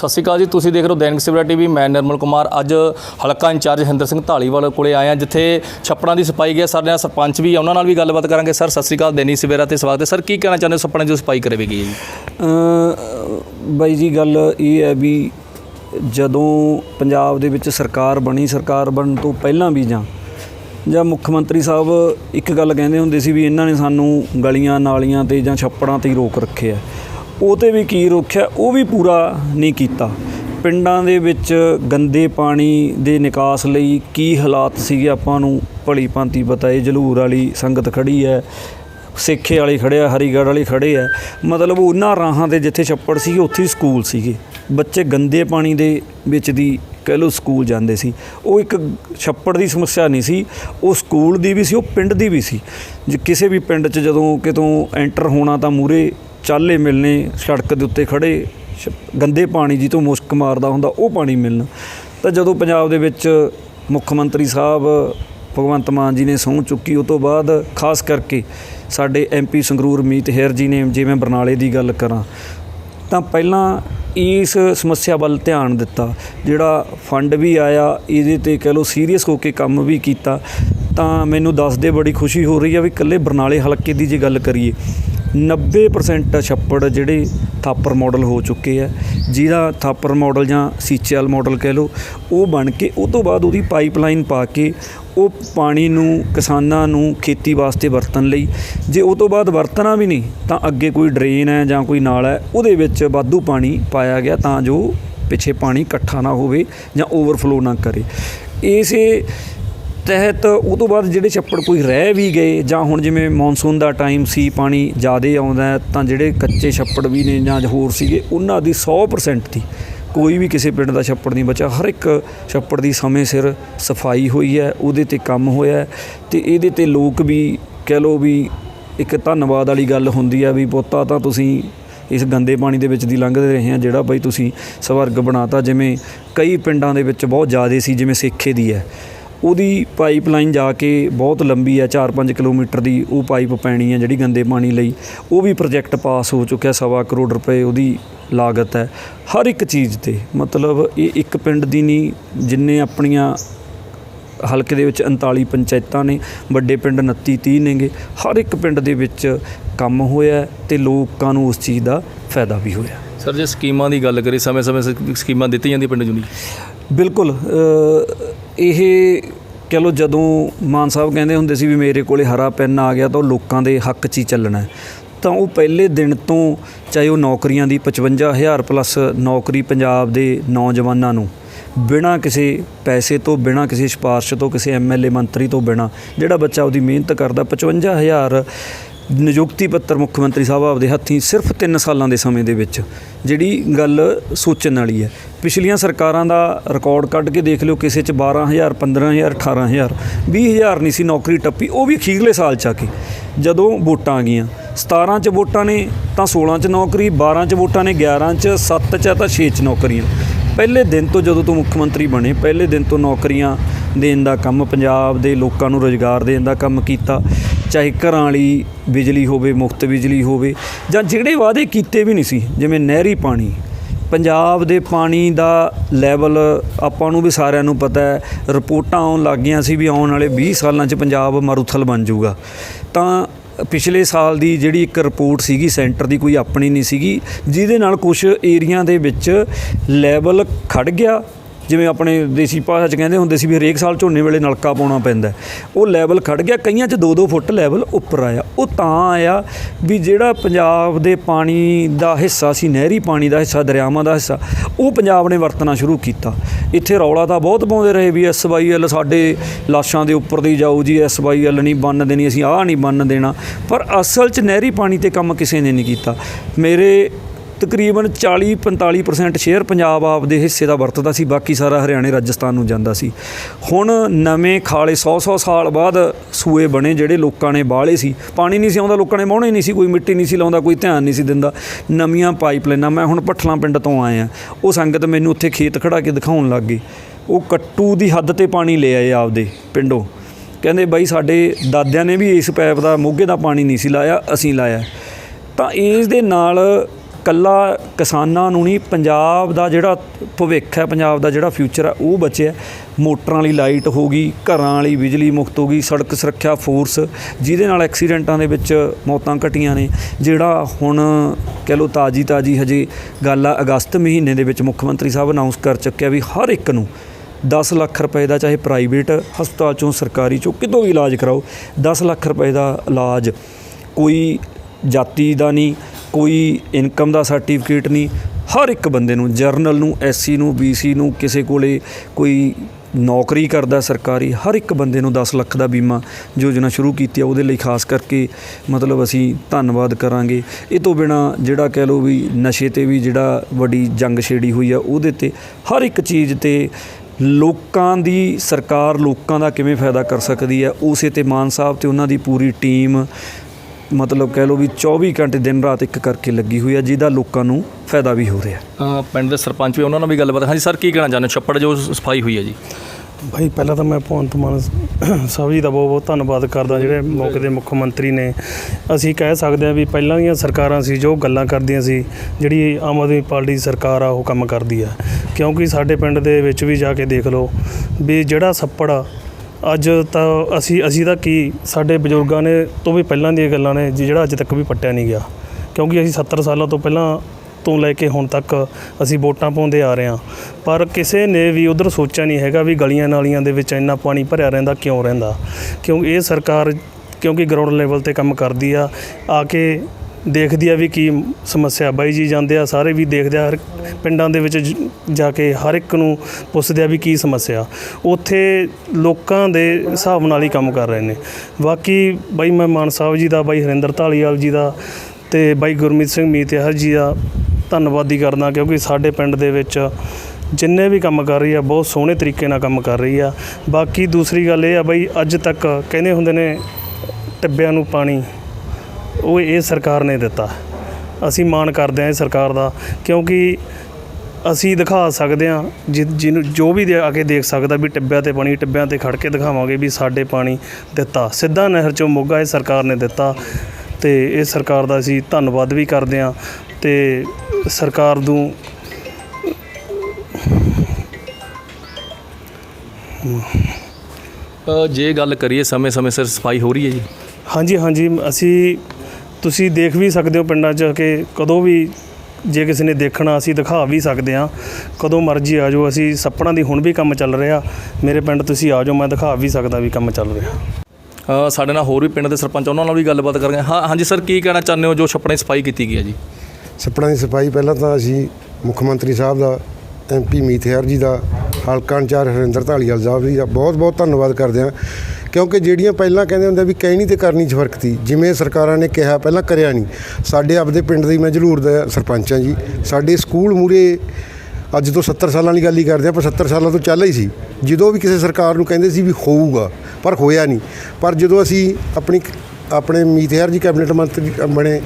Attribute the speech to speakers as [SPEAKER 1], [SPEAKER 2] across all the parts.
[SPEAKER 1] ਸਤਿ ਸ਼੍ਰੀ ਅਕਾਲ ਜੀ। ਤੁਸੀਂ ਦੇਖ ਰਹੇ ਹੋ ਦੈਨਿਕ ਸਵੇਰਾ ਟੀਵੀ। ਮੈਂ ਨਿਰਮਲ ਕੁਮਾਰ। ਅੱਜ ਹਲਕਾ ਇੰਚਾਰਜ ਹਿੰਦਰ ਸਿੰਘ ਢਾਲੀਵਾਲ ਕੋਲੇ ਆਇਆ ਜਿੱਥੇ ਛੱਪੜਾਂ ਦੀ ਸਫ਼ਾਈ ਗਿਆ। ਸਾਡੇ ਨਾਲ ਸਰਪੰਚ ਵੀ ਆ। ਉਹਨਾਂ ਨਾਲ ਵੀ ਗੱਲਬਾਤ ਕਰਾਂਗੇ। ਸਰ ਸਤਿ ਸ਼੍ਰੀ ਅਕਾਲ। ਦੈਨਿਕ ਸਵੇਰਾ ਤੇ ਸਵਾਗਤ ਹੈ। ਸਰ ਕੀ ਕਹਿਣਾ ਚਾਹੁੰਦੇ ਹੋ? ਛੱਪੜਾਂ ਦੀ ਸਫ਼ਾਈ ਕਰੇਗੀ ਜੀ।
[SPEAKER 2] ਅ, ਬਾਈ ਜੀ ਗੱਲ ਇਹ ਹੈ ਵੀ ਜਦੋਂ ਪੰਜਾਬ ਦੇ ਵਿੱਚ ਸਰਕਾਰ ਬਣੀ ਸਰਕਾਰ ਬਣਨ ਤੋਂ ਪਹਿਲਾਂ ਵੀ ਜਾਂ ਜਾਂ ਮੁੱਖ ਮੰਤਰੀ ਸਾਹਿਬ ਇੱਕ ਗੱਲ ਕਹਿੰਦੇ ਹੁੰਦੇ ਸੀ ਵੀ ਇਹਨਾਂ ਨੇ ਸਾਨੂੰ ਗਲੀਆਂ ਨਾਲੀਆਂ ਤੇ ਜਾਂ ਛੱਪੜਾਂ ਤੇ ਹੀ ਰੋਕ ਰੱਖਿਆ। ਉਹ ਤੇ ਵੀ ਕੀ ਰੋਕਿਆ ਉਹ ਵੀ ਪੂਰਾ ਨਹੀਂ ਕੀਤਾ। ਪਿੰਡਾਂ ਦੇ ਵਿੱਚ ਗੰਦੇ ਪਾਣੀ ਦੇ ਨਿਕਾਸ ਲਈ ਕੀ ਹਾਲਾਤ ਸੀਗੇ ਆਪਾਂ ਨੂੰ? ਭਲੀ ਭਾਂਤੀ ਪਤਾ ਇਹ ਜਲੂਰ ਵਾਲੀ ਸੰਗਤ ਖੜੀ ਹੈ, ਸੇਖੇ ਵਾਲੀ ਖੜੇ ਆ ਹਰੀਗੜ੍ਹ ਵਾਲੇ ਖੜੇ ਆ ਮਤਲਬ ਉਹਨਾਂ ਰਾਹਾਂ ਦੇ ਜਿੱਥੇ ਛੱਪੜ ਸੀ, ਉੱਥੇ ਹੀ ਸਕੂਲ ਸੀਗੇ। ਬੱਚੇ ਗੰਦੇ ਪਾਣੀ ਦੇ ਵਿੱਚ ਦੀ ਕਹਿ ਲਓ ਸਕੂਲ ਜਾਂਦੇ ਸੀ। ਉਹ ਇੱਕ ਛੱਪੜ ਦੀ ਸਮੱਸਿਆ ਨਹੀਂ ਸੀ, ਉਹ ਸਕੂਲ ਦੀ ਵੀ ਸੀ, ਉਹ ਪਿੰਡ ਦੀ ਵੀ ਸੀ। ਜੇ ਕਿਸੇ ਵੀ ਪਿੰਡ 'ਚ ਜਦੋਂ ਕਿਤੋਂ ਐਂਟਰ ਹੋਣਾ ਤਾਂ ਮੂਰੇ ਚਾਲੇ ਮਿਲਨੇ ਸੜਕ ਦੇ ਉੱਤੇ ਖੜੇ ਸ਼- ਗੰਦੇ ਪਾਣੀ ਜੀ ਤੋਂ ਮੁਸ਼ਕ ਮਾਰਦਾ ਹੁੰਦਾ, ਉਹ ਪਾਣੀ ਮਿਲਣਾ। ਤਾਂ ਜਦੋਂ ਪੰਜਾਬ ਦੇ ਵਿੱਚ ਮੁੱਖ ਮੰਤਰੀ ਸਾਹਿਬ ਭਗਵੰਤ ਮਾਨ ਜੀ ਨੇ ਸਹੁੰ ਚੁੱਕੀ, ਉਹ ਤੋਂ ਬਾਅਦ ਖਾਸ ਕਰਕੇ ਸਾਡੇ ਐਮਪੀ ਸੰਗਰੂਰ ਮੀਤ ਹੇਰ ਜੀ ਨੇ, ਜਿਵੇਂ ਬਰਨਾਲੇ ਦੀ ਗੱਲ ਕਰਾਂ, ਤਾਂ ਪਹਿਲਾਂ ਇਸ ਸਮੱਸਿਆ ਵੱਲ ਧਿਆਨ ਦਿੱਤਾ। ਜਿਹੜਾ ਫੰਡ ਵੀ ਆਇਆ, ਇਹਦੇ ਤੇ ਕਹਿ ਲਓ ਸੀਰੀਅਸ ਹੋ ਕੇ ਕੰਮ ਵੀ ਕੀਤਾ, ਤਾਂ ਮੈਨੂੰ ਦੱਸਦੇ ਬੜੀ ਖੁਸ਼ੀ ਹੋ ਰਹੀ ਆ ਵੀ ਇਕੱਲੇ ਬਰਨਾਲੇ ਹਲਕੇ ਦੀ ਜੇ ਗੱਲ ਕਰੀਏ 90% ਛੱਪੜ ਜਿਹੜੇ ਥਾਪਰ ਮਾਡਲ ਹੋ ਚੁੱਕੇ ਆ। ਜਿਹਦਾ ਥਾਪਰ ਮਾਡਲ ਜਾਂ ਸੀਚੇਵਾਲ ਮਾਡਲ ਕਹਿ ਲਓ, ਉਹ ਬਣ ਕੇ, ਉਹ ਤੋਂ ਬਾਅਦ ਉਹਦੀ ਪਾਈਪਲਾਈਨ ਪਾ ਕੇ, ਉਹ ਪਾਣੀ ਨੂੰ, ਕਿਸਾਨਾਂ ਨੂੰ ਖੇਤੀ ਵਾਸਤੇ ਵਰਤਣ ਲਈ। ਜੇ ਉਹ ਤੋਂ ਬਾਅਦ ਵਰਤਣਾ ਵੀ ਨਹੀਂ, ਤਾਂ ਅੱਗੇ ਕੋਈ ਡਰੇਨ ਹੈ ਜਾਂ ਕੋਈ ਨਾਲ ਹੈ, ਉਹਦੇ ਵਿੱਚ ਵਾਧੂ ਪਾਣੀ ਪਾਇਆ ਗਿਆ ਤਾਂ ਜੋ ਪਿੱਛੇ ਪਾਣੀ ਇਕੱਠਾ ਨਾ ਹੋਵੇ ਜਾਂ ਓਵਰਫਲੋ ਨਾ ਕਰੇ। ਇਸੇ ਤਹਿਤ ਉਹ ਤੋਂ ਬਾਅਦ ਜਿਹੜੇ ਛੱਪੜ ਕੋਈ ਰਹਿ ਵੀ ਗਏ ਜਾਂ ਹੁਣ ਜਿਵੇਂ ਮੌਨਸੂਨ ਦਾ ਟਾਈਮ ਸੀ, ਪਾਣੀ ਜ਼ਿਆਦਾ ਆਉਂਦਾ ਤਾਂ ਜਿਹੜੇ ਕੱਚੇ ਛੱਪੜ ਵੀ ਨੇ ਜਾਂ ਹੋਰ ਸੀਗੇ, ਉਹਨਾਂ ਦੀ 100% ਦੀ ਕੋਈ ਵੀ ਕਿਸੇ ਪਿੰਡ ਦਾ ਛੱਪੜ ਨਹੀਂ ਬਚਿਆ। ਹਰ ਇੱਕ ਛੱਪੜ ਦੀ ਸਮੇਂ ਸਿਰ ਸਫ਼ਾਈ ਹੋਈ ਹੈ, ਉਹਦੇ ਤੇ ਕੰਮ ਹੋਇਆ ਹੈ ਤੇ ਇਹਦੇ ਤੇ ਲੋਕ ਵੀ ਕਹਿ ਲਓ ਵੀ ਇੱਕ ਧੰਨਵਾਦ ਵਾਲੀ ਗੱਲ ਹੁੰਦੀ ਆ ਵੀ ਪੋਤਾ ਤਾਂ ਤੁਸੀਂ ਇਸ ਗੰਦੇ ਪਾਣੀ ਦੇ ਵਿੱਚ ਦੀ ਲੰਘਦੇ ਰਹੇ ਆ, ਜਿਹੜਾ ਬਈ ਤੁਸੀਂ ਸਵਰਗ ਬਣਾਤਾ। ਜਿਵੇਂ ਕਈ ਪਿੰਡਾਂ ਦੇ ਵਿੱਚ ਬਹੁਤ ਜ਼ਿਆਦਾ ਸੀ, ਜਿਵੇਂ ਸੇਖੇ ਦੀ ਹੈ। ਉਹਦੀ ਪਾਈਪਲਾਈਨ ਜਾ ਕੇ ਬਹੁਤ ਲੰਬੀ ਹੈ 4-5 ਕਿਲੋਮੀਟਰ ਦੀ ਉਹ ਪਾਈਪ ਪੈਣੀ ਹੈ ਜਿਹੜੀ ਗੰਦੇ ਪਾਣੀ ਲਈ। ਉਹ ਵੀ ਪ੍ਰੋਜੈਕਟ ਪਾਸ ਹੋ ਚੁੱਕਿਆ ਸਵਾ ਕਰੋੜ ਰੁਪਏ ਉਹਦੀ ਲਾਗਤ ਹੈ। ਹਰ ਇੱਕ ਚੀਜ਼ ਤੇ ਮਤਲਬ ਇਹ ਇੱਕ ਪਿੰਡ ਦੀ ਨਹੀਂ ਜਿੰਨੇ ਆਪਣੀਆਂ ਹਲਕੇ ਦੇ ਵਿੱਚ 39 ਪੰਚਾਇਤਾਂ ਨੇ ਵੱਡੇ ਪਿੰਡ 29 30 ਨੇਗੇ ਹਰ ਇੱਕ ਪਿੰਡ ਦੇ ਵਿੱਚ ਕੰਮ ਹੋਇਆ ਤੇ ਲੋਕਾਂ ਨੂੰ ਉਸ ਚੀਜ਼ ਦਾ ਫਾਇਦਾ ਵੀ ਹੋਇਆ।
[SPEAKER 1] ਸਰ ਜੇ ਸਕੀਮਾਂ ਦੀ ਗੱਲ ਕਰੀ ਸਮੇਂ-ਸਮੇਂ ਸਕੀਮਾਂ ਦਿੱਤੀਆਂ ਜਾਂਦੀਆਂ ਪਿੰਡ ਜੁਨੀ
[SPEAKER 2] ਬਿਲਕੁਲ ਇਹ ਕਹਿ ਲਓ ਜਦੋਂ ਮਾਨ ਸਾਹਿਬ ਕਹਿੰਦੇ ਹੁੰਦੇ ਸੀ ਵੀ ਮੇਰੇ ਕੋਲੇ ਹਰਾ ਪੈਨ ਆ ਗਿਆ ਤਾਂ ਉਹ ਲੋਕਾਂ ਦੇ ਹੱਕ 'ਚ ਹੀ ਚੱਲਣਾ ਤਾਂ ਉਹ ਪਹਿਲੇ ਦਿਨ ਤੋਂ ਚਾਹੇ ਉਹ ਨੌਕਰੀਆਂ ਦੀ 55000 ਪਲੱਸ ਨੌਕਰੀ ਪੰਜਾਬ ਦੇ ਨੌਜਵਾਨਾਂ ਨੂੰ, ਬਿਨਾਂ ਕਿਸੇ ਪੈਸੇ ਤੋਂ, ਬਿਨਾਂ ਕਿਸੇ ਸਿਫਾਰਿਸ਼ ਤੋਂ, ਕਿਸੇ ਐਮਐਲਏ ਮੰਤਰੀ ਤੋਂ ਬਿਨਾਂ, ਜਿਹੜਾ ਬੱਚਾ ਉਹਦੀ ਮਿਹਨਤ ਕਰਦਾ 55000 ਨਿਯੁਕਤੀ ਪੱਤਰ ਮੁੱਖ ਮੰਤਰੀ ਸਾਹਿਬ ਆਪਦੇ ਹੱਥੀਂ ਸਿਰਫ 3 ਸਾਲਾਂ ਦੇ ਸਮੇਂ ਦੇ ਵਿੱਚ ਜਿਹੜੀ ਗੱਲ ਸੋਚਣ ਵਾਲੀ ਹੈ। ਪਿਛਲੀਆਂ ਸਰਕਾਰਾਂ ਦਾ ਰਿਕਾਰਡ ਕੱਢ ਕੇ ਦੇਖ ਲਿਓ, ਕਿਸੇ 'ਚ 12000 15000 18000 20000 ਨਹੀਂ ਸੀ ਨੌਕਰੀ ਟੱਪੀ, ਉਹ ਵੀ ਅਖੀਰਲੇ ਸਾਲ 'ਚ ਆ ਕੇ। ਜਦੋਂ ਵੋਟਾਂ ਆ ਗਈਆਂ 17 'ਚ ਵੋਟਾਂ ਨੇ, ਤਾਂ 16 'ਚ ਨੌਕਰੀ 12 'ਚ ਵੋਟਾਂ ਨੇ 11 'ਚ 7 'ਚ ਆ ਤਾਂ 6 'ਚ ਨੌਕਰੀਆਂ। ਪਹਿਲੇ ਦਿਨ ਤੋਂ ਜਦੋਂ ਤੋਂ ਮੁੱਖ ਮੰਤਰੀ ਬਣੇ, ਪਹਿਲੇ ਦਿਨ ਤੋਂ ਨੌਕਰੀਆਂ ਦੇਣ ਦਾ ਕੰਮ, ਪੰਜਾਬ ਦੇ ਲੋਕਾਂ ਨੂੰ ਰੋਜ਼ਗਾਰ ਦੇਣ ਦਾ ਕੰਮ ਕੀਤਾ ਚਾਹੇ ਘਰਾਂ ਵਾਲੀ ਬਿਜਲੀ ਹੋਵੇ, ਮੁਫਤ ਬਿਜਲੀ ਹੋਵੇ, ਜਾਂ ਜਿਹੜੇ ਵਾਅਦੇ ਕੀਤੇ ਵੀ ਨਹੀਂ ਸੀ, ਜਿਵੇਂ ਨਹਿਰੀ ਪਾਣੀ, ਪੰਜਾਬ ਦੇ ਪਾਣੀ ਦਾ ਲੈਵਲ ਆਪਾਂ ਨੂੰ ਵੀ ਸਾਰਿਆਂ ਨੂੰ ਪਤਾ ਹੈ, ਰਿਪੋਰਟਾਂ ਆਉਣ ਲੱਗ ਗਈਆਂ ਸੀ ਵੀ ਆਉਣ ਵਾਲੇ 20 ਸਾਲਾਂ 'ਚ ਪੰਜਾਬ ਮਰੂਥਲ ਬਣ ਜਾਊਗਾ। ਤਾਂ ਪਿਛਲੇ ਸਾਲ ਦੀ ਜਿਹੜੀ ਇੱਕ ਰਿਪੋਰਟ ਸੀਗੀ, ਸੈਂਟਰ ਦੀ ਕੋਈ ਆਪਣੀ ਨਹੀਂ ਸੀਗੀ, ਜਿਹਦੇ ਨਾਲ ਕੁਝ ਏਰੀਆ ਦੇ ਵਿੱਚ ਲੈਵਲ ਖੜ ਗਿਆ ਜਿਵੇਂ ਆਪਣੇ ਦੇਸੀ ਭਾਸ਼ਾ 'ਚ ਕਹਿੰਦੇ ਹੁੰਦੇ ਸੀ ਵੀ ਹਰੇਕ ਸਾਲ ਝੋਨੇ ਵੇਲੇ ਨਲਕਾ ਪਾਉਣਾ ਪੈਂਦਾ ਉਹ ਲੈਵਲ ਖੜ ਗਿਆ, ਕਈਆਂ 'ਚ 2-2 ਫੁੱਟ ਲੈਵਲ ਉੱਪਰ ਆਇਆ। ਉਹ ਤਾਂ ਆਇਆ ਵੀ ਜਿਹੜਾ ਪੰਜਾਬ ਦੇ ਪਾਣੀ ਦਾ ਹਿੱਸਾ ਸੀ, ਨਹਿਰੀ ਪਾਣੀ ਦਾ ਹਿੱਸਾ, ਦਰਿਆਵਾਂ ਦਾ ਹਿੱਸਾ, ਉਹ ਪੰਜਾਬ ਨੇ ਵਰਤਣਾ ਸ਼ੁਰੂ ਕੀਤਾ। ਇੱਥੇ ਰੌਲਾ ਤਾਂ ਬਹੁਤ ਪਾਉਂਦੇ ਰਹੇ ਵੀ ਐਸਵਾਈਐਲ ਸਾਡੇ ਲਾਸ਼ਾਂ ਦੇ ਉੱਪਰ ਦੀ ਜਾਊ ਜੀ ਐਸਵਾਈਐਲ ਨਹੀਂ ਬੰਨ ਦੇਣੀ, ਅਸੀਂ ਆਹ ਨਹੀਂ ਬੰਨ ਦੇਣਾ। ਪਰ ਅਸਲ 'ਚ ਨਹਿਰੀ ਪਾਣੀ ਤੇ ਕੰਮ ਕਿਸੇ ਨੇ ਨਹੀਂ ਕੀਤਾ। ਮੇਰੇ ਤਕਰੀਬਨ 40-45% ਸ਼ੇਅਰ ਪੰਜਾਬ ਆਪ ਦੇ ਹਿੱਸੇ ਦਾ ਵਰਤਦਾ ਸੀ, ਬਾਕੀ ਸਾਰਾ ਹਰਿਆਣੇ, ਰਾਜਸਥਾਨ ਨੂੰ ਜਾਂਦਾ ਸੀ। ਹੁਣ ਨਵੇਂ ਖਾਲੇ 100-100 ਸਾਲ ਬਾਅਦ ਸੂਏ ਬਣੇ ਜਿਹੜੇ ਲੋਕਾਂ ਨੇ ਬਾਲੇ ਸੀ। ਪਾਣੀ ਨਹੀਂ ਸੀ ਆਉਂਦਾ, ਲੋਕਾਂ ਨੇ ਵਾਹੁਣਾ ਹੀ ਨਹੀਂ ਸੀ, ਕੋਈ ਮਿੱਟੀ ਨਹੀਂ ਸੀ ਲਾਉਂਦਾ, ਕੋਈ ਧਿਆਨ ਨਹੀਂ ਸੀ ਦਿੰਦਾ। ਨਵੀਆਂ ਪਾਈਪਲਾਈਨਾਂ, ਮੈਂ ਹੁਣ ਭੱਠਲਾਂ ਪਿੰਡ ਤੋਂ ਆਇਆ। ਉਹ ਸੰਗਤ ਮੈਨੂੰ ਉੱਥੇ ਖੇਤ ਖੜਾ ਕੇ ਦਿਖਾਉਣ ਲੱਗ ਗਈ। ਉਹ ਕੱਟੂ ਦੀ ਹੱਦ ਤੇ ਪਾਣੀ ਲੈ ਆਏ ਆਪਦੇ ਪਿੰਡੋਂ। ਕਹਿੰਦੇ ਬਾਈ ਸਾਡੇ ਦਾਦਿਆਂ ਨੇ ਵੀ ਇਸ ਪੈਪ ਦਾ, ਮੋਗੇ ਦਾ ਪਾਣੀ ਨਹੀਂ ਸੀ ਲਾਇਆ, ਅਸੀਂ ਲਾਇਆ। ਤਾਂ ਇਸ ਦੇ ਨਾਲ ਕੱਲਾ ਕਿਸਾਨਾਂ ਨੂੰ ਨਹੀਂ, ਪੰਜਾਬ ਦਾ ਜਿਹੜਾ ਭਵਿੱਖ ਹੈ, ਪੰਜਾਬ ਦਾ ਜਿਹੜਾ ਫਿਊਚਰ ਹੈ, ਉਹ ਬਚਿਆ ਮੋਟਰਾਂ ਵਾਲੀ ਲਾਈਟ ਹੋ ਗਈ, ਘਰਾਂ ਵਾਲੀ ਬਿਜਲੀ ਮੁਕਤ ਹੋ ਗਈ, ਸੜਕ ਸੁਰੱਖਿਆ ਫੋਰਸ ਜਿਹਦੇ ਨਾਲ ਐਕਸੀਡੈਂਟਾਂ ਦੇ ਵਿੱਚ ਮੌਤਾਂ ਘਟੀਆਂ ਨੇ। ਜਿਹੜਾ ਹੁਣ ਕਹਿ ਲਓ ਤਾਜੀ ਤਾਜੀ ਹਜੇ ਗੱਲ ਆ, ਅਗਸਤ ਮਹੀਨੇ ਦੇ ਵਿੱਚ ਮੁੱਖ ਮੰਤਰੀ ਸਾਹਿਬ ਅਨਾਉਂਸ ਕਰ ਚੁੱਕਿਆ ਵੀ ਹਰ ਇੱਕ ਨੂੰ 10 ਲੱਖ ਰੁਪਏ ਦਾ, ਚਾਹੇ ਪ੍ਰਾਈਵੇਟ ਹਸਪਤਾਲ ਚੋਂ, ਸਰਕਾਰੀ ਚੋਂ, ਕਿਤੋਂ ਵੀ ਇਲਾਜ ਕਰਾਓ 10 ਲੱਖ ਰੁਪਏ ਦਾ ਇਲਾਜ ਕੋਈ ਜਾਤੀ ਦਾ ਨਹੀਂ ਕੋਈ ਇਨਕਮ ਦਾ ਸਰਟੀਫਿਕੇਟ ਨਹੀਂ। ਹਰ ਇੱਕ ਬੰਦੇ ਨੂੰ, ਜਰਨਲ ਨੂੰ ਐਸਸੀ ਨੂੰ ਬੀਸੀ ਨੂੰ, ਕਿਸੇ ਕੋਲੇ ਕੋਈ ਨੌਕਰੀ ਕਰਦਾ ਸਰਕਾਰੀ, ਹਰ ਇੱਕ ਬੰਦੇ ਨੂੰ 10 ਲੱਖ ਦਾ ਬੀਮਾ ਯੋਜਨਾ ਸ਼ੁਰੂ ਕੀਤੀ ਆ। ਉਹਦੇ ਲਈ ਖਾਸ ਕਰਕੇ ਮਤਲਬ ਅਸੀਂ ਧੰਨਵਾਦ ਕਰਾਂਗੇ। ਇਹ ਤੋਂ ਬਿਨਾ ਜਿਹੜਾ ਕਹਿ ਲਓ ਵੀ ਨਸ਼ੇ ਤੇ ਵੀ ਜਿਹੜਾ ਵੱਡੀ ਜੰਗ ਛੇੜੀ ਹੋਈ ਆ, ਉਹਦੇ ਤੇ ਹਰ ਇੱਕ ਚੀਜ਼ ਤੇ ਲੋਕਾਂ ਦੀ ਸਰਕਾਰ ਲੋਕਾਂ ਦਾ ਕਿਵੇਂ ਫਾਇਦਾ ਕਰ ਸਕਦੀ ਹੈ ਉਸੇ ਤੇ ਮਾਨ ਸਾਹਿਬ ਤੇ ਉਹਨਾਂ ਦੀ ਪੂਰੀ ਟੀਮ ਮਤਲਬ ਕਹਿ ਲਓ ਵੀ 24 ਘੰਟੇ ਦਿਨ ਰਾਤ ਇੱਕ ਕਰਕੇ ਲੱਗੀ ਹੋਈ ਹੈ ਜਿਹਦਾ ਲੋਕਾਂ ਨੂੰ ਫਾਇਦਾ ਵੀ ਹੋ ਰਿਹਾ
[SPEAKER 1] ਪਿੰਡ ਦੇ ਸਰਪੰਚ ਵੀ ਉਹਨਾਂ ਨਾਲ ਵੀ ਗੱਲਬਾਤ ਹਾਂਜੀ ਸਰ ਕੀ ਕਹਿਣਾ ਚਾਹੁੰਦੇ ਹੋ? ਛੱਪੜ ਜੋ ਸਫ਼ਾਈ ਹੋਈ ਹੈ ਜੀ।
[SPEAKER 3] ਭਾਈ ਪਹਿਲਾਂ ਤਾਂ ਮੈਂ ਭਗਵੰਤ ਮਾਨ ਸਾਹਿਬ ਜੀ ਦਾ ਬਹੁਤ ਬਹੁਤ ਧੰਨਵਾਦ ਕਰਦਾ ਜਿਹੜੇ ਮੌਕੇ ਦੇ ਮੁੱਖ ਮੰਤਰੀ ਨੇ। ਅਸੀਂ ਕਹਿ ਸਕਦੇ ਹਾਂ ਵੀ ਪਹਿਲਾਂ ਦੀਆਂ ਸਰਕਾਰਾਂ ਸੀ ਜੋ ਗੱਲਾਂ ਕਰਦੀਆਂ ਸੀ ਜਿਹੜੀ ਆਮ ਆਦਮੀ ਪਾਰਟੀ ਦੀ ਸਰਕਾਰ ਆ ਉਹ ਕੰਮ ਕਰਦੀ ਆ। ਕਿਉਂਕਿ ਸਾਡੇ ਪਿੰਡ ਦੇ ਵਿੱਚ ਵੀ ਜਾ ਕੇ ਦੇਖ ਲਓ ਵੀ ਜਿਹੜਾ ਛੱਪੜ ਆ, ਅੱਜ ਤਾਂ ਅਸੀਂ ਅਸੀਂ ਤਾਂ ਕੀ ਸਾਡੇ ਬਜ਼ੁਰਗਾਂ ਨੇ ਤੋਂ ਵੀ ਪਹਿਲਾਂ ਦੀਆਂ ਗੱਲਾਂ ਨੇ ਜਿਹੜਾ ਅੱਜ ਤੱਕ ਵੀ ਪੱਟਿਆ ਨਹੀਂ ਗਿਆ। ਕਿਉਂਕਿ ਅਸੀਂ 70 ਸਾਲਾਂ ਤੋਂ ਪਹਿਲਾਂ ਤੋਂ ਲੈ ਕੇ ਹੁਣ ਤੱਕ ਅਸੀਂ ਵੋਟਾਂ ਪਾਉਂਦੇ ਆ ਰਹੇ ਹਾਂ। ਪਰ ਕਿਸੇ ਨੇ ਵੀ ਉਧਰ ਸੋਚਿਆ ਨਹੀਂ ਹੈਗਾ ਵੀ ਗਲੀਆਂ ਨਾਲੀਆਂ ਦੇ ਵਿੱਚ ਇੰਨਾ ਪਾਣੀ ਭਰਿਆ ਰਹਿੰਦਾ, ਕਿਉਂ ਰਹਿੰਦਾ? ਕਿਉਂ ਇਹ ਸਰਕਾਰ, ਕਿਉਂਕਿ ਗਰਾਊਂਡ ਲੈਵਲ ਤੇ ਕੰਮ ਕਰਦੀ ਆ ਆ ਕੇ ਦੇਖਦੀ ਆ ਵੀ ਕੀ ਸਮੱਸਿਆ ਬਾਈ ਜੀ ਜਾਂਦੇ ਆ, ਸਾਰੇ ਵੀ ਦੇਖਦੇ ਆ, ਹਰ ਪਿੰਡਾਂ ਦੇ ਵਿੱਚ ਜ- ਜਾ ਕੇ ਹਰ ਇੱਕ ਨੂੰ ਪੁੱਛਦੇ ਆ ਵੀ ਕੀ ਸਮੱਸਿਆ ਉੱਥੇ ਲੋਕਾਂ ਦੇ ਹਿਸਾਬ ਨਾਲ ਹੀ ਕੰਮ ਕਰ ਰਹੇ ਨੇ। ਬਾਕੀ ਬਾਈ ਮੈਂ ਮਾਨ ਸਾਹਿਬ ਜੀ ਦਾ, ਬਾਈ ਹਰਿੰਦਰ ਢਾਲੀਵਾਲ ਜੀ ਦਾ ਤੇ ਬਾਈ ਗੁਰਮੀਤ ਸਿੰਘ ਮੀਤਿਆਲ ਜੀ ਦਾ ਧੰਨਵਾਦੀ ਕਰਦਾ ਕਿਉਂਕਿ ਸਾਡੇ ਪਿੰਡ ਦੇ ਵਿੱਚ ਜਿੰਨੇ ਵੀ ਕੰਮ ਕਰ ਰਹੀ ਆ, ਬਹੁਤ ਸੋਹਣੇ ਤਰੀਕੇ ਨਾਲ ਕੰਮ ਕਰ ਰਹੀ ਆ। ਬਾਕੀ ਦੂਸਰੀ ਗੱਲ ਇਹ ਆ ਬਾਈ, ਅੱਜ ਤੱਕ ਕਹਿੰਦੇ ਹੁੰਦੇ ਨੇ ਟਿੱਬਿਆਂ ਨੂੰ ਪਾਣੀ ਉਹ ਇਹ ਸਰਕਾਰ ਨੇ ਦਿੱਤਾ। ਅਸੀਂ ਮਾਣ ਕਰਦੇ ਹਾਂ ਇਹ ਸਰਕਾਰ ਦਾ ਕਿਉਂਕਿ ਅਸੀਂ ਦਿਖਾ ਸਕਦੇ ਹਾਂ ਜਿ- ਜਿਹਨੂੰ ਜੋ ਵੀ ਆ ਕੇ ਦੇਖ ਸਕਦਾ ਵੀ ਟਿੱਬਿਆਂ ਤੇ ਪਾਣੀ ਟਿੱਬਿਆਂ ਤੇ ਖੜ ਕੇ ਦਿਖਾਵਾਂਗੇ ਵੀ ਸਾਡੇ ਪਾਣੀ ਦਿੱਤਾ। ਸਿੱਧਾ ਨਹਿਰ ਚੋਂ ਮੋਗਾ ਇਹ ਸਰਕਾਰ ਨੇ ਦਿੱਤਾ ਤੇ ਇਹ ਸਰਕਾਰ ਦਾ ਅਸੀਂ ਧੰਨਵਾਦ ਵੀ ਕਰਦੇ ਹਾਂ ਤੇ ਸਰਕਾਰ ਨੂੰ
[SPEAKER 1] ਜੇ ਗੱਲ ਕਰੀਏ ਸਮੇਂ-ਸਮੇਂ ਸਿਰ ਸਫ਼ਾਈ ਹੋ ਰਹੀ ਹੈ ਜੀ?
[SPEAKER 3] ਹਾਂਜੀ ਹਾਂਜੀ ਅਸੀਂ ਤੁਸੀਂ ਦੇਖ ਵੀ ਸਕਦੇ ਹੋ ਪਿੰਡਾਂ 'ਚ ਕਿ ਕਦੋਂ ਵੀ ਜੇ ਕਿਸੇ ਨੇ ਦੇਖਣਾ ਅਸੀਂ ਦਿਖਾ ਵੀ ਸਕਦੇ ਹਾਂ। ਕਦੋਂ ਮਰਜ਼ੀ ਆ ਜਾਓ ਅਸੀਂ ਸੱਪੜਾਂ ਦੀ ਹੁਣ ਵੀ ਕੰਮ ਚੱਲ ਰਿਹਾ। ਮੇਰੇ ਪਿੰਡ ਤੁਸੀਂ ਆ ਜਾਓ ਮੈਂ ਦਿਖਾ ਵੀ ਸਕਦਾ ਵੀ ਕੰਮ ਚੱਲ ਰਿਹਾ।
[SPEAKER 1] ਸਾਡੇ ਨਾਲ ਹੋਰ ਵੀ ਪਿੰਡ ਦੇ ਸਰਪੰਚ ਉਹਨਾਂ ਨਾਲ ਵੀ ਗੱਲਬਾਤ ਕਰਾਂਗੇ। ਹਾਂ ਹਾਂਜੀ ਸਰ ਕੀ ਕਹਿਣਾ ਚਾਹੁੰਦੇ ਹੋ ਜੋ ਛੱਪੜਾਂ ਦੀ ਸਫ਼ਾਈ ਕੀਤੀ ਗਈ ਹੈ ਜੀ?
[SPEAKER 4] ਛੱਪੜਾਂ ਦੀ ਸਫ਼ਾਈ ਪਹਿਲਾਂ ਤਾਂ ਅਸੀਂ ਮੁੱਖ ਮੰਤਰੀ ਸਾਹਿਬ ਦਾ ਐਮਪੀ ਮੀਥੇਰ ਜੀ ਦਾ ਹਲਕਾ ਇੰਚਾਰਜ ਹਰਿੰਦਰ ਢਾਲੀਵਾਲ ਸਾਹਿਬ ਜੀ ਦਾ ਬਹੁਤ ਬਹੁਤ ਧੰਨਵਾਦ ਕਰਦੇ ਹਾਂ। ਕਿਉਂਕਿ ਜਿਹੜੀਆਂ ਪਹਿਲਾਂ ਕਹਿੰਦੇ ਹੁੰਦੇ ਵੀ ਕਹਿਣੀ ਤੇ ਕਰਨੀ 'ਚ ਫ਼ਰਕ ਸੀ, ਜਿਵੇਂ ਸਰਕਾਰਾਂ ਨੇ ਕਿਹਾ ਪਹਿਲਾਂ ਕਰਿਆ ਨਹੀਂ ਸਾਡੇ ਆਪਦੇ ਪਿੰਡ ਦੀ ਮੈਂ ਜਲੂਰ ਦਾ ਸਰਪੰਚ ਹਾਂ ਜੀ। ਸਾਡੇ ਸਕੂਲ ਮੂਰੇ ਅੱਜ ਤੋਂ 70 ਸਾਲਾਂ ਦੀ ਗੱਲ ਹੀ ਕਰਦੇ ਆਪਾਂ 70 ਸਾਲਾਂ ਤੋਂ ਚੱਲ ਹੀ ਸੀ। ਜਦੋਂ ਵੀ ਕਿਸੇ ਸਰਕਾਰ ਨੂੰ ਕਹਿੰਦੇ ਸੀ ਵੀ ਹੋਊਗਾ, ਪਰ ਹੋਇਆ ਨਹੀਂ ਪਰ ਜਦੋਂ ਅਸੀਂ ਆਪਣੀ ਆਪਣੇ ਮੀਤਿਆਰ ਜੀ ਕੈਬਨਿਟ ਮੰਤਰੀ ਬਣੇ।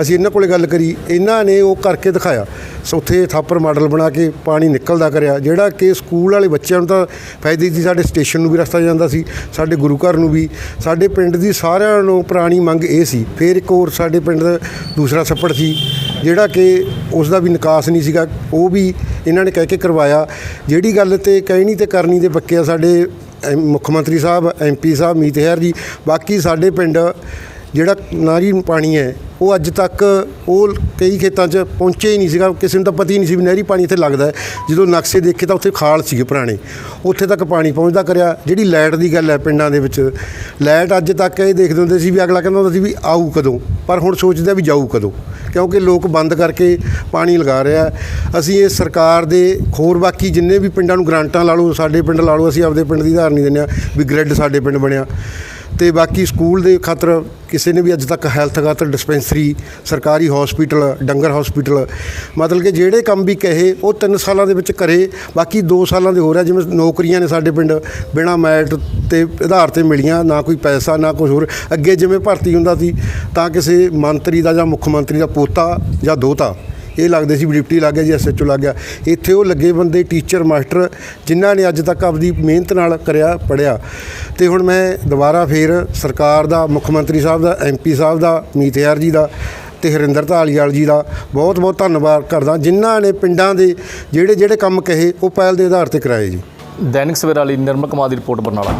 [SPEAKER 4] ਅਸੀਂ ਇਹਨਾਂ ਕੋਲੇ ਗੱਲ ਕਰੀ, ਇਹਨਾਂ ਨੇ ਉਹ ਕਰਕੇ ਦਿਖਾਇਆ। ਸੋ, ਉੱਥੇ ਥਾਪਰ ਮਾਡਲ ਬਣਾ ਕੇ ਪਾਣੀ ਨਿਕਲਦਾ ਕਰਿਆ। ਜਿਹੜਾ ਕਿ ਸਕੂਲ ਵਾਲੇ ਬੱਚਿਆਂ ਨੂੰ ਤਾਂ ਫਾਇਦੇ ਸੀ ਸਾਡੇ ਸਟੇਸ਼ਨ ਨੂੰ ਵੀ ਰਸਤਾ ਜਾਂਦਾ ਸੀ, ਸਾਡੇ ਗੁਰੂ ਘਰ ਨੂੰ ਵੀ। ਸਾਡੇ ਪਿੰਡ ਦੀ ਸਾਰਿਆਂ ਨੂੰ ਪੁਰਾਣੀ ਮੰਗ ਇਹ ਸੀ। ਫਿਰ ਇੱਕ ਹੋਰ ਸਾਡੇ ਪਿੰਡ ਦਾ ਦੂਸਰਾ ਛੱਪੜ ਸੀ, ਜਿਹੜਾ ਕਿ ਉਸ ਦਾ ਵੀ ਨਿਕਾਸ ਨਹੀਂ ਸੀਗਾ। ਉਹ ਵੀ ਇਹਨਾਂ ਨੇ ਕਹਿ ਕੇ ਕਰਵਾਇਆ। ਜਿਹੜੀ ਗੱਲ ਤੇ ਕਹਿਣੀ ਤੇ ਕਰਨੀ ਦੇ ਪੱਕੇ ਆ ਸਾਡੇ ਐਮ- ਮੁੱਖ ਮੰਤਰੀ ਸਾਹਿਬ ਐਮਪੀ ਸਾਹਿਬ ਮੀਤ ਹੈਰ ਜੀ ਬਾਕੀ ਸਾਡੇ ਪਿੰਡ ਜਿਹੜਾ ਨਾਰੀ ਪਾਣੀ ਹੈ, ਉਹ ਅੱਜ ਤੱਕ ਉਹ ਕਈ ਖੇਤਾਂ 'ਚ ਪਹੁੰਚੇ ਹੀ ਨਹੀਂ ਸੀਗਾ, ਕਿਸੇ ਨੂੰ ਤਾਂ ਪਤਾ ਹੀ ਨਹੀਂ ਸੀ ਵੀ ਨਹਿਰੀ ਪਾਣੀ ਇੱਥੇ ਲੱਗਦਾ ਜਦੋਂ ਨਕਸ਼ੇ ਦੇਖੇ ਤਾਂ ਉੱਥੇ ਖਾਲ ਸੀਗੇ ਪੁਰਾਣੇ। ਉੱਥੇ ਤੱਕ ਪਾਣੀ ਪਹੁੰਚਦਾ ਕਰਿਆ। ਜਿਹੜੀ ਲਾਈਟ ਦੀ ਗੱਲ ਹੈ ਪਿੰਡਾਂ ਦੇ ਵਿੱਚ, ਲਾਈਟ ਅੱਜ ਤੱਕ ਇਹ ਦੇਖਦੇ ਹੁੰਦੇ ਸੀ ਵੀ ਅਗਲਾ ਕਹਿੰਦਾ ਹੁੰਦਾ ਸੀ ਵੀ ਆਊ ਕਦੋਂ? ਪਰ ਹੁਣ ਸੋਚਦੇ ਵੀ ਜਾਊ ਕਦੋਂ? ਕਿਉਂਕਿ ਲੋਕ ਬੰਦ ਕਰਕੇ ਪਾਣੀ ਲਗਾ ਰਿਹਾ ਹੈ। ਅਸੀਂ ਇਹ ਸਰਕਾਰ ਦੇ ਹੋਰ ਬਾਕੀ ਜਿੰਨੇ ਵੀ ਪਿੰਡਾਂ ਨੂੰ ਗ੍ਰਾਂਟਾਂ ਲਾ ਲਓ, ਸਾਡੇ ਪਿੰਡ ਲਾ ਲਓ, ਅਸੀਂ ਆਪਦੇ ਪਿੰਡ ਦੀ ਉਦਾਹਰਨ ਨਹੀਂ ਦਿੰਦੇ ਹਾਂ ਵੀ ਗ੍ਰਿਡ ਸਾਡੇ ਪਿੰਡ ਬਣਿਆ। ਤੇ ਬਾਕੀ ਸਕੂਲ ਦੇ ਖਾਤਰ ਕਿਸੇ ਨੇ ਵੀ ਅੱਜ ਤੱਕ ਹੈਲਥ ਖਾਤਰ ਡਿਸਪੈਂਸਰੀ, ਸਰਕਾਰੀ ਹਸਪੀਟਲ ਡੰਗਰ ਹਸਪੀਟਲ ਮਤਲਬ ਕਿ ਜਿਹੜੇ ਕੰਮ ਵੀ ਕਹੇ, ਉਹ 3 ਸਾਲਾਂ ਦੇ ਵਿੱਚ ਕਰੇ, ਬਾਕੀ 2 ਸਾਲਾਂ ਦੇ ਹੋ ਰਿਹਾ ਜਿਵੇਂ ਨੌਕਰੀਆਂ ਨੇ ਸਾਡੇ ਪਿੰਡ, ਬਿਨਾ ਮੈਟ ਤੇ ਆਧਾਰ ਤੇ ਮਿਲੀਆਂ, ਨਾ ਕੋਈ ਪੈਸਾ, ਨਾ ਕੁਝ ਹੋਰ। ਅੱਗੇ ਜਿਵੇਂ ਭਰਤੀ ਹੁੰਦਾ ਸੀ, ਤਾਂ ਕਿਸੇ ਮੰਤਰੀ ਦਾ ਜਾਂ ਮੁੱਖ ਮੰਤਰੀ ਦਾ ਪੋਤਾ ਜਾਂ ਦੋਤਾ ਇਹ ਲੱਗਦੇ ਸੀ ਵੀ ਡਿਪਟੀ ਲੱਗ ਗਿਆ, ਜੀ ਐਸਐਚਓ ਲੱਗ ਗਿਆ। ਇੱਥੇ ਉਹ ਲੱਗੇ ਬੰਦੇ ਟੀਚਰ, ਮਾਸਟਰ, ਜਿਨ੍ਹਾਂ ਨੇ ਅੱਜ ਤੱਕ ਆਪਦੀ ਮਿਹਨਤ ਨਾਲ ਕਰਿਆ ਪੜਿਆ ਤੇ ਹੁਣ ਮੈਂ ਦੁਬਾਰਾ ਫੇਰ ਸਰਕਾਰ ਦਾ, ਮੁੱਖ ਮੰਤਰੀ ਸਾਹਿਬ ਦਾ ਐਮਪੀ ਸਾਹਿਬ ਦਾ ਮੀਤਿਆਰ ਜੀ ਦਾ ਤੇ ਹਰਿੰਦਰ ਧਾਲੀਵਾਲ ਜੀ ਦਾ ਬਹੁਤ ਬਹੁਤ ਧੰਨਵਾਦ ਕਰਦਾ, ਜਿਨ੍ਹਾਂ ਨੇ ਪਿੰਡਾਂ ਦੇ ਜਿਹੜੇ ਜਿਹੜੇ ਕੰਮ ਕਹੇ, ਉਹ ਪਹਿਲ ਦੇ ਆਧਾਰ ਤੇ ਕਰਾਏ ਜੀ।
[SPEAKER 1] ਦੈਨਿਕ ਸਵੇਰਾ ਲਈ ਨਿਰਮਲ ਕੁਮਾਰ ਦੀ ਰਿਪੋਰਟ ਬਰਨਾਲਾ।